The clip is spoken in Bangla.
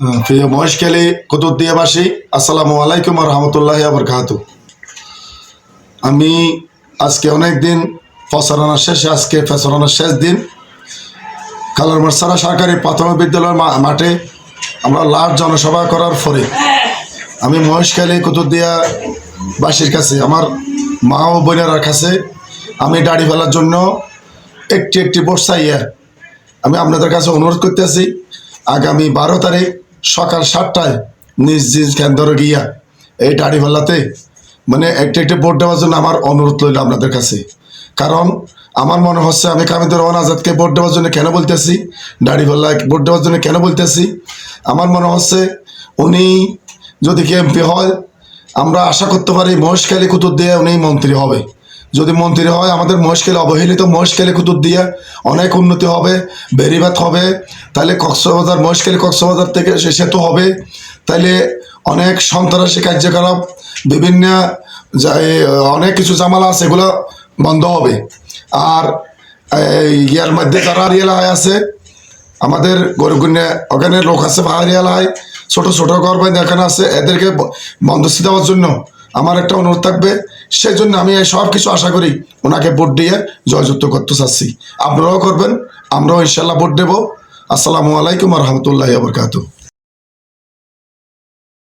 আহ, প্রিয় মহেশখালী কুতুবদিয়াবাসী আসসালামু আলাইকুম রহমতুল্লাহ আবরকাত আমি আজকে অনেক দিন প্রচারণার শেষে আজকে প্রচারণার শেষ দিন। কালার মার্সারা সরকারি প্রাথমিক বিদ্যালয়ের মাঠে আমরা লাভ জনসভা করার পরে আমি মহেশখালী কুতুবদিয়াবাসীর কাছে আমার মা ও বোনেরার কাছে আমি দাড়ি ফেলার জন্য একটি একটি ভোট চাইয়া আমি আপনাদের কাছে অনুরোধ করতেছি। আগামী বারো তারিখ সকাল সাতটায় নিজ নিজ কেন্দ্র গিয়া এই দাড়ি ফেলাতে মানে একটি একটি ভোট দেওয়ার জন্য আমার অনুরোধ রইল আপনাদের কাছে। কারণ আমার মনে হচ্ছে আমি কামিদুর রহমান আজাদকে ভোট দেওয়ার জন্য কেন বলতেছি? দাড়ি ফেলা ভোট দেওয়ার জন্য কেন বলতেছি? আমার মনে হচ্ছে উনি যদি কি এমপি হয়, আমরা আশা করতে পারি মহেশখালী কুতুব দিয়ে উনি মন্ত্রী হবে। যদি মন্ত্রী হয়, আমাদের মহেশখালী অবহেলিত মহেশখালী কুতুব দিয়ে অনেক উন্নতি হবে বেরিবাত হবে, তাহলে কক্সবাজার মহেশখালী কক্সবাজার থেকে সে সেতু হবে, তাহলে অনেক সন্ত্রাসী কার্যকলাপ, বিভিন্ন অনেক কিছু জামালা আছে, এগুলো বন্ধ হবে। আর ইয়ার মধ্যে যারা এলাকায় আছে, আমাদের গরিবগুন্যা ওখানে লোক আছে পাহাড়ি এলাকায় ছোট ছোট ঘর বাড়ি এখানে আছে, এদেরকে ব- বন্দোবস্তি দেওয়ার জন্য আমার একটা অনুরোধ থাকবে সেই জন্য আমি সব কিছু আশা করি ওনাকে ভোট দিয়ে জয়যুক্ত করতে চাচ্ছি। আপনারাও করবেন, আমরাও ইনশাল্লাহ ভোট দেবো। আসসালামু আলাইকুম রহমতুল্লাহ বরকাতু